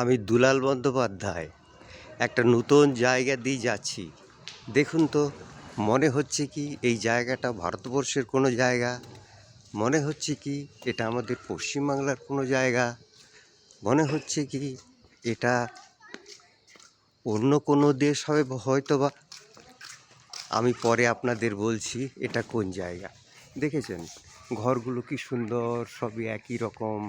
আমি দুলাল বন্দ্যোপাধ্যায়, একটা নতুন জায়গা দিয়ে যাচ্ছি। দেখুন তো, মনে হচ্ছে কি এই জায়গাটা ভারতবর্ষের কোনো জায়গা? মনে হচ্ছে কি এটা আমাদের পশ্চিমবাংলার কোনো জায়গা? মনে হচ্ছে কি এটা অন্য কোনো দেশ হবে হয়তো বা আমি পরে আপনাদের বলছি এটা কোন জায়গা। দেখেছেন? ঘরগুলো কি সুন্দর, সবই একই রকম।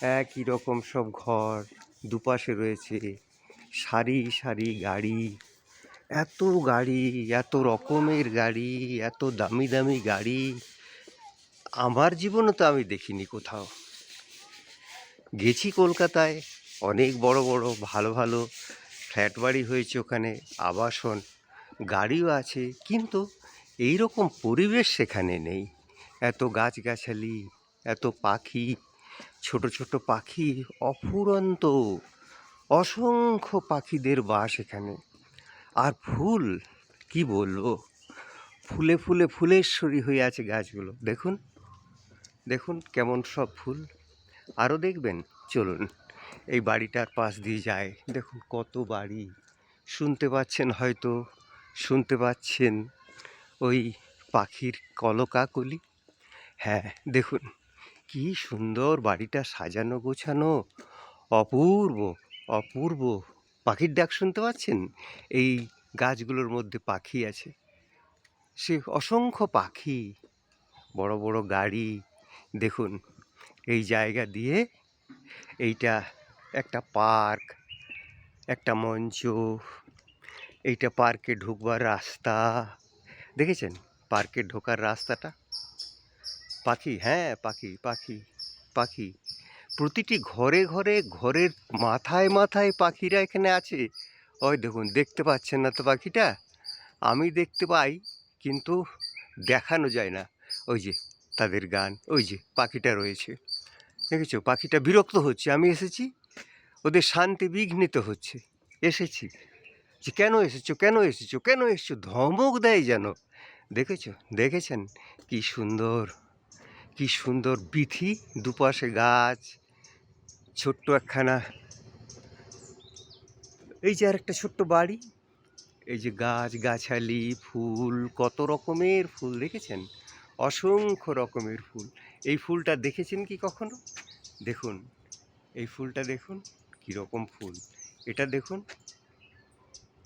একই রকম সব ঘর, দুপাশে রয়েছে সারি সারি গাড়ি। এত গাড়ি, এত রকমের গাড়ি, এত দামি দামি গাড়ি। আমার জীবনে তো আমি দেখিনি কোথাও। গেছি কলকাতায়, অনেক বড় বড়, ভালো ভালো ফ্ল্যাট বাড়ি হয়েছে ওখানে, আবাসন, গাড়িও আছে, কিন্তু এই রকম পরিবেশ সেখানে নেই। এত গাছগাছালি, এত পাখি ছোট ছোট পাখি অফুরন্ত, অসংখ্য পাখিদের বাস এখানে। আর ফুল, কি বলব? ফুলে ফুলে ফুলেশ্বরী হয়ে আছে গাছগুলো। দেখুন দেখুন কেমন সব ফুল। আরও দেখবেন? চলুন, এই বাড়িটার পাশ দিয়ে যায় দেখুন কত বাড়ি। শুনতে পাচ্ছেন হয়তো, শুনতে পাচ্ছেন ওই পাখির কলকাকলি? হ্যাঁ দেখুন। কি সুন্দর বাড়িটা সাজানো গোছানো। অপূর্ব অপূর্ব। পাখির ডাক শুনতে পাচ্ছেন? এই গাছগুলোর মধ্যে পাখি আছে। সে অসংখ্য পাখি, বড় বড় গাড়ি। দেখুন, এই জায়গা দিয়ে এইটা একটা পার্ক, একটা মঞ্চ, এইটা পার্কে ঢুকবার রাস্তা। দেখেছেন? পার্কে ঢোকার রাস্তাটা? পাখি হ্যাঁ পাখি পাখি পাখি। প্রতিটি ঘরে ঘরে, ঘরের মাথায় মাথায় পাখিরা এখানে আছে। ওই দেখুন, দেখতে পাচ্ছেন না তো পাখিটা? আমি দেখতে পাই, কিন্তু দেখানো যায় না। ওই যে, তাদের গান, ওই যে, পাখিটা রয়েছে। দেখেছ? পাখিটা বিরক্ত হচ্ছে। আমি এসেছি, ওদের শান্তি বিঘ্নিত হচ্ছে। এসেছি। যে, কেন এসেছ? কেন এসেছ? কেন এসেছ? ধমক দেয় যেন। দেখেছ? দেখেছেন? কি সুন্দর। কি সুন্দর বিথি দুপাশে গাছ, ছোট্ট একখানা। এই যে আর একটা ছোট্ট বাড়ি, এই যে গাছ, গাছালি, ফুল, কত রকমের ফুল দেখেছেন? অসংখ্য রকমের ফুল। এই ফুলটা দেখেছেন কি কখনো? দেখুন, এই ফুলটা দেখুন, কি রকম ফুল। এটা দেখুন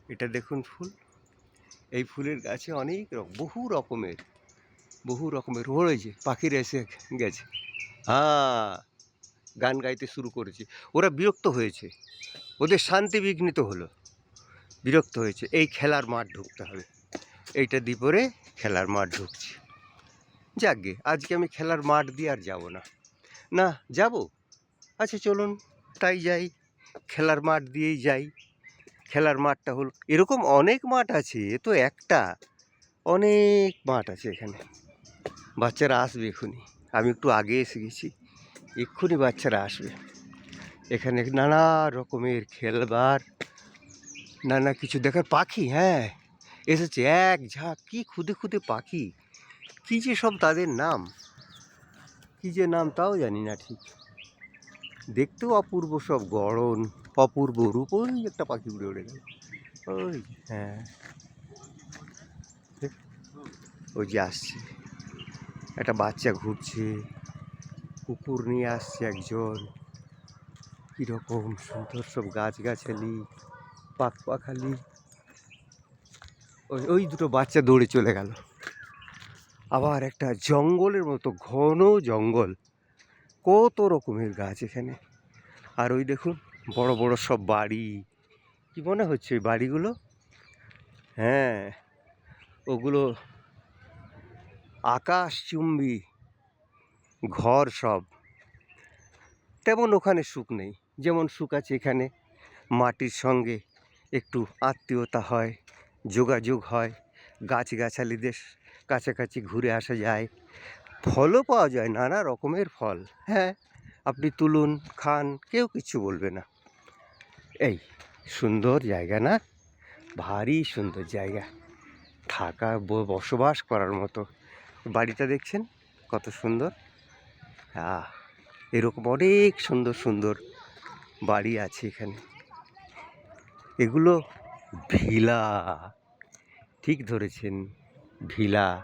এটা দেখুন ফুল। এই ফুলের গাছে অনেক বহু রকমের বহু রকমের রয়েছে পাখিরা এসে গেছে। হ্যাঁ গান গাইতে শুরু করেছে। ওরা বিরক্ত হয়েছে। ওদের শান্তি বিঘ্নিত হলো। বিরক্ত হয়েছে। এই খেলার মাঠ ঢুকতে হবে। এইটা দ্বীপরে খেলার মাঠ ঢুকছে। যাকগে, আজকে আমি খেলার মাঠ দিয়ে আর যাব না। না, যাব? আচ্ছা চলুন, তাই যাই। খেলার মাঠ দিয়েই যাই। খেলার মাঠটা হলো, এরকম অনেক মাঠ আছে, এ তো একটা। অনেক মাঠ আছে এখানে। বাচ্চারা আসবে এক্ষুনি। আমি একটু আগে এসে গেছি, এক্ষুনি বাচ্চারা আসবে। এখানে নানা রকমের খেলবার, নানা কিছু দেখার পাখি হ্যাঁ এসেছে এক ঝাঁক, কি খুদে খুদে পাখি, কী যে সব তাদের নাম, কী যে নাম তাও জানি না ঠিক। দেখতেও অপূর্ব সব গড়ন, অপূর্ব রূপ, ওই একটা পাখি উড়ে উড়ে গেল। ওই হ্যাঁ ওই যে আসছে। একটা বাচ্চা ঘুরছে, কুকুর নিয়ে আসছে একজন। কীরকম সুন্দর সব গাছগাছালি পাখ পাখালি ওই ওই দুটো বাচ্চা দৌড়ে চলে গেল। আবার একটা জঙ্গলের মতো, ঘন জঙ্গল। কত রকমের গাছ এখানে। আর ওই দেখুন, বড় বড় সব বাড়ি। কি মনে হচ্ছে ওই বাড়িগুলো? হ্যাঁ ওগুলো আকাশচুম্বী ঘর সব। তেমন ওখানে সুখ নেই, যেমন সুখ আছে এখানে। মাটির সঙ্গে একটু আত্মীয়তা হয়, যোগাযোগ হয়, গাছগাছালিদের কাছাকাছি ঘুরে আসা যায়। ফলও পাওয়া যায়, নানা রকমের ফল। হ্যাঁ আপনি তুলুন, খান, কেউ কিছু বলবে না। এই সুন্দর জায়গা না? ভারী সুন্দর জায়গা। থাকা বসবাস করার মতো। বাড়িটা দেখছেন? কত সুন্দর। এরকম অনেক সুন্দর সুন্দর বাড়ি আছে এখানে। এগুলো ভিলা। ঠিক ধরেছেন, ভিলা।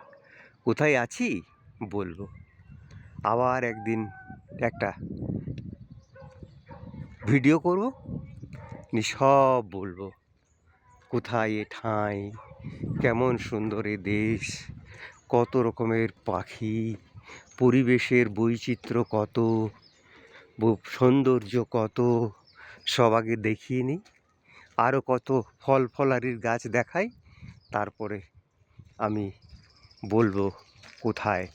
কোথায় আছি? বলব। আবার একদিন একটা ভিডিও করব। নি সব বলব। কোথায়, এ ঠাঁই, কেমন সুন্দর এ দেশ। কত রকমের পাখি, পরিবেশের বৈচিত্র্য কত সৌন্দর্য কত, সব আগে দেখিয়ে নিই। আরও কত ফল ফলারির গাছ দেখাই, তারপরে আমি বলব কোথায়।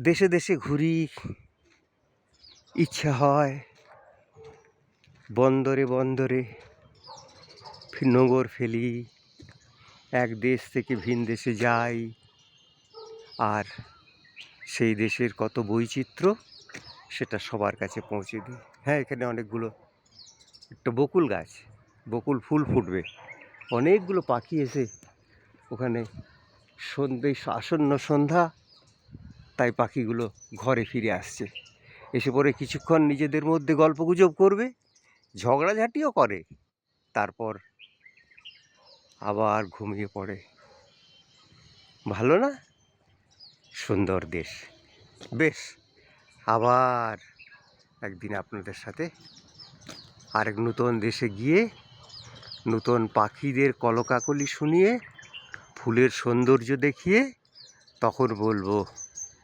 দেশে দেশে ঘুরি, ইচ্ছা হয় বন্দরে বন্দরে নোঙর ফেলি। এক দেশ থেকে ভিন দেশে যাই। আর সেই দেশের কত বৈচিত্র্য, সেটা সবার কাছে পৌঁছে দিই। হ্যাঁ এখানে অনেকগুলো একটা বকুল গাছ, বকুল ফুল ফুটবে। অনেকগুলো পাখি এসে ওখানে সন্ধে, আসন্ন সন্ধ্যা, তাই পাখিগুলো ঘরে ফিরে আসছে। এসে পরে কিছুক্ষণ নিজেদের মধ্যে গল্পগুজব করবে, ঝগড়াঝাটিও করে। তারপর আবার ঘুমিয়ে পড়ে। ভালো না? সুন্দর দেশ। বেশ, আবার একদিন আপনাদের সাথে আরেক নতুন দেশে গিয়ে নতুন পাখিদের কলকাকলি শুনিয়ে, ফুলের সৌন্দর্য দেখিয়ে তখন বলব,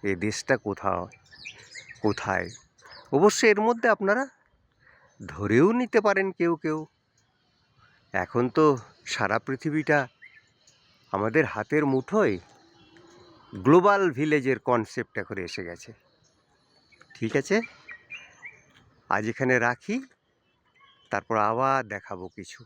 এ দেশটা কোথাও, কোথায়? অবশ্য এর মধ্যে আপনারা ধরেও নিতে পারেন কেউ কেউ। এখন তো সারা পৃথিবীটা আমাদের হাতের মুঠোয় গ্লোবাল ভিলেজের কনসেপ্টটা করে এসে গেছে। ঠিক আছে? আজ এখানে রাখি, তারপর আবার দেখাবো কিছু।